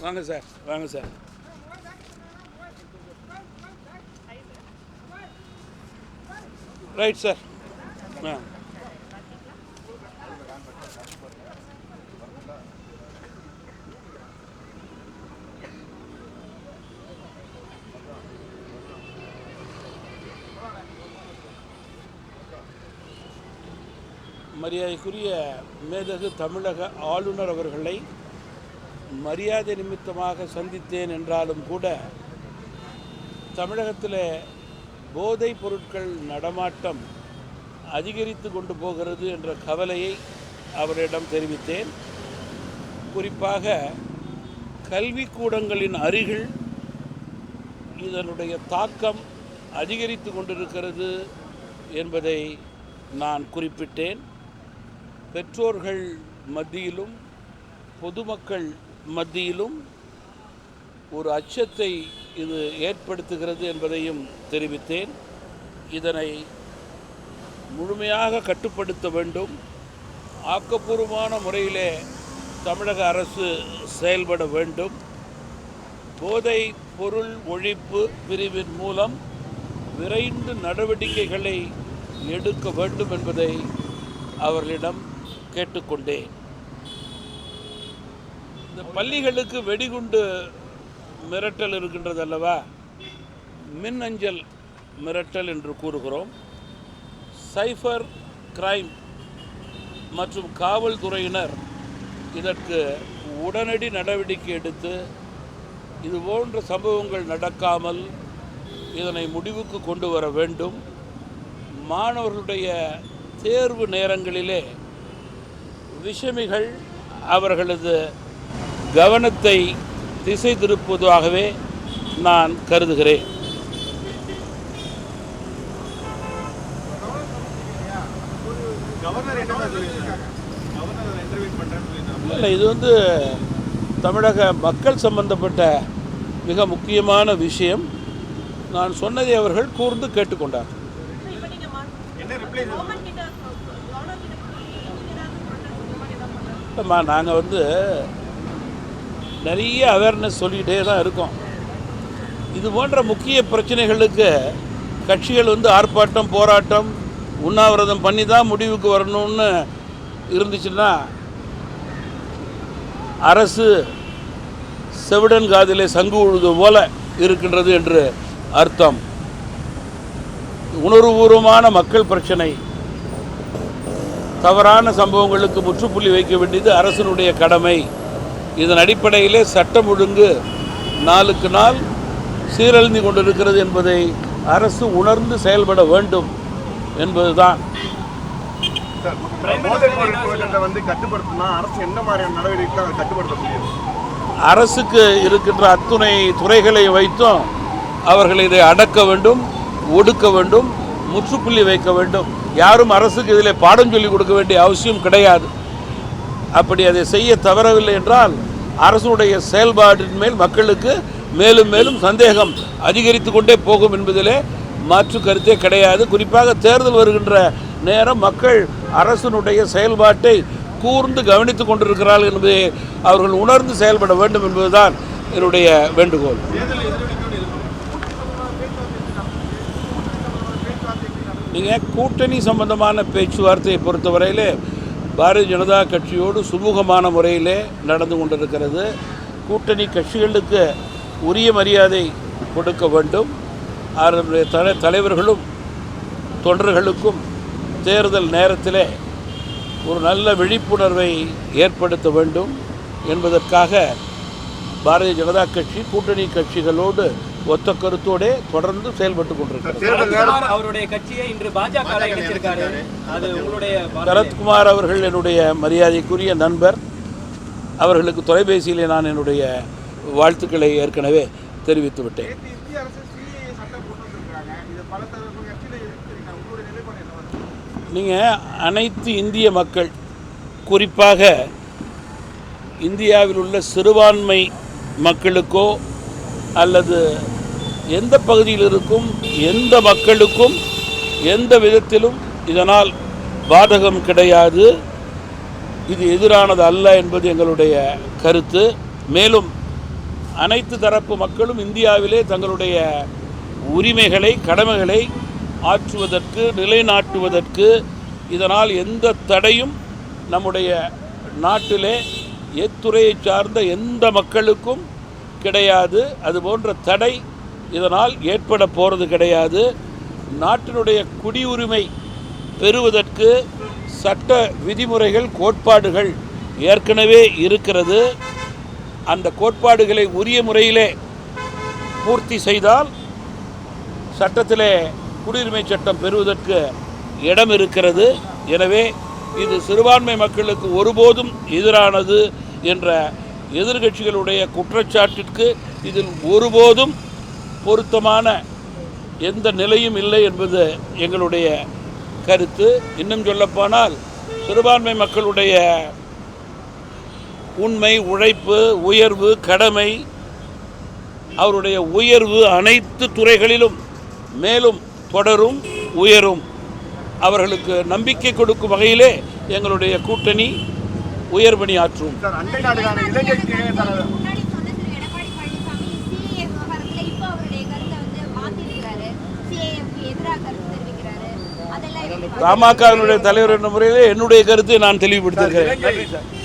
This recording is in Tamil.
வாங்க சார் வாங்க சார். Right sir. ஆ. மரியாதைக்குரிய மேதகு தமிழக ஆளுநர் அவர்களை மரியாதை நிமித்தமாக சந்தித்தேன் என்றாலும் கூட தமிழகத்தில் போதைப் பொருட்கள் நடமாட்டம் அதிகரித்து கொண்டு போகிறது என்ற கவலையை அவரிடம் தெரிவித்தேன். குறிப்பாக கல்விக்கூடங்களின் அருகில் இதனுடைய தாக்கம் அதிகரித்து கொண்டிருக்கிறது என்பதை நான் குறிப்பிட்டேன். பெற்றோர்கள் மத்தியிலும் பொதுமக்கள் மத்தியிலும் ஒரு அச்சத்தை இது ஏற்படுத்துகிறது என்பதையும் தெரிவித்தேன். இதனை முழுமையாக கட்டுப்படுத்த வேண்டும். ஆக்கப்பூர்வமான முறையிலே தமிழக அரசு செயல்பட வேண்டும். போதை பொருள் ஒழிப்பு பிரிவின் மூலம் விரைந்து நடவடிக்கைகளை எடுக்க வேண்டும் என்பதை அவர்களிடம் கேட்டுக்கொண்டேன். இந்த பள்ளிகளுக்கு வெடிகுண்டு மிரட்டல் இருக்கின்றது அல்லவா? மின்னஞ்சல் மிரட்டல் என்று கூறுகிறோம். சைஃபர் கிரைம் மற்றும் காவல்துறையினர் இதற்கு உடனடி நடவடிக்கை எடுத்து இது போன்ற சம்பவங்கள் நடக்காமல் இதனை முடிவுக்கு கொண்டு வர வேண்டும். மாணவர்களுடைய தேர்வு நேரங்களிலே விஷமிகள் அவர்களது கவனத்தை திசை திருப்புவதாகவே நான் கருதுகிறேன். இல்லை இது வந்து தமிழக மக்கள் சம்பந்தப்பட்ட மிக முக்கியமான விஷயம். நான் சொன்னதை அவர்கள் கூர்ந்து கேட்டுக்கொண்டார். இல்லைம்மா நாங்கள் வந்து நிறைய அவேர்னஸ் சொல்லிக்கிட்டே தான் இருக்கோம். இது போன்ற முக்கிய பிரச்சனைகளுக்கு கட்சிகள் வந்து ஆர்ப்பாட்டம் போராட்டம் உண்ணாவிரதம் பண்ணி தான் முடிவுக்கு வரணும்னு இருந்துச்சுன்னா அரசு செவிடன் காதிலே சங்கு உழுது போல இருக்கின்றது என்று அர்த்தம். உணர்வுபூர்வமான மக்கள் பிரச்சனை. தவறான சம்பவங்களுக்கு முற்றுப்புள்ளி வைக்க வேண்டியது அரசனுடைய கடமை. இதன் அடிப்படையிலே சட்டம் ஒழுங்கு நாளுக்கு நாள் சீரழிந்து கொண்டிருக்கிறது என்பதை அரசு உணர்ந்து செயல்பட வேண்டும் என்பதுதான். வந்து அரசு என்ன மாதிரியான கட்டுப்படுத்த அரசுக்கு இருக்கின்ற அத்துணை துறைகளை வைத்தும் அவர்கள் இதை அடக்க வேண்டும் ஒடுக்க வேண்டும் முற்றுப்புள்ளி வைக்க வேண்டும். யாரும் அரசுக்கு இதில் பாடம் சொல்லிக் கொடுக்க வேண்டிய அவசியம் கிடையாது. அப்படி அதை செய்ய தவறவில்லை என்றால் அரசுடைய செயல்பாட்டின் மேல் மக்களுக்கு மேலும் மேலும் சந்தேகம் அதிகரித்து கொண்டே போகும் என்பதிலே மாற்று கருத்தே கிடையாது. குறிப்பாக தேர்தல் வருகின்ற நேரம் மக்கள் அரசனுடைய செயல்பாட்டை கூர்ந்து கவனித்து கொண்டிருக்கிறார்கள் என்பதை அவர்கள் உணர்ந்து செயல்பட வேண்டும் என்பதுதான் என்னுடைய வேண்டுகோள். நீங்கள் கூட்டணி சம்பந்தமான பேச்சுவார்த்தையை பொறுத்தவரையிலே பாரதிய ஜனதா கட்சியோடு சுமூகமான முறையிலே நடந்து கொண்டிருக்கிறது. கூட்டணி கட்சிகளுக்கு உரிய மரியாதை கொடுக்க வேண்டும். அவருடைய தலை தலைவர்களும் தொண்டர்களுக்கும் தேர்தல் நேரத்திலே ஒரு நல்ல விழிப்புணர்வை ஏற்படுத்த வேண்டும் என்பதற்காக பாரதிய ஜனதா கட்சி கூட்டணி கட்சிகளோடு ஒத்த கருத்தோடே தொடர்ந்து செயல்பட்டு சரத்குமார் அவருடைய கட்சியை இன்று பாஜக. சரத்குமார் அவர்கள் என்னுடைய மரியாதைக்குரிய நண்பர். அவர்களுக்கு தொலைபேசியிலே நான் என்னுடைய வாழ்த்துக்களை ஏற்கனவே தெரிவித்து விட்டேன். நீங்கள் அனைத்து இந்திய மக்கள் குறிப்பாக இந்தியாவில் உள்ள சிறுபான்மை மக்களுக்கோ அல்லது எந்த பகுதியில் இருக்கும் எந்த மக்களுக்கும் எந்த விதத்திலும் இதனால் பாதகம் கிடையாது. இது எதிரானது அல்ல என்பது எங்களுடைய கருத்து. மேலும் அனைத்து தரப்பு மக்களும் இந்தியாவிலே தங்களுடைய உரிமைகளை கடமைகளை ஆற்றுவதற்கு நிலைநாட்டுவதற்கு இதனால் எந்த தடையும் நம்முடைய நாட்டிலே எத்துறையை சார்ந்த எந்த மக்களுக்கும் கிடையாது. அது போன்ற தடை இதனால் ஏற்பட போகிறது கிடையாது. நாட்டினுடைய குடியுரிமை பெறுவதற்கு சட்ட விதிமுறைகள் கோட்பாடுகள் ஏற்கனவே இருக்கிறது. அந்த கோட்பாடுகளை உரிய முறையிலே பூர்த்தி செய்தால் சட்டத்திலே குடியுரிமை சட்டம் பெறுவதற்கு இடம் இருக்கிறது. எனவே இது சிறுபான்மை மக்களுக்கு ஒருபோதும் எதிரானது என்ற எதிர்கட்சிகளுடைய குற்றச்சாட்டிற்கு இதில் ஒருபோதும் பொருத்தமான எந்த நிலையும் இல்லை என்பது எங்களுடைய கருத்து. இன்னும் சொல்லப்போனால் சிறுபான்மை மக்களுடைய உண்மை உழைப்பு உயர்வு கடமை அவருடைய உயர்வு அனைத்து துறைகளிலும் மேலும் தொடரும் உயரும். அவர்களுக்கு நம்பிக்கை கொடுக்கும் வகையிலே எங்களுடைய கூட்டணி உயர்பணி ஆற்றும் பாமகவினுடைய தலைவர் என்ற முறையிலே என்னுடைய கருத்தை நான் தெளிவுபடுத்தியிருக்கிறேன்.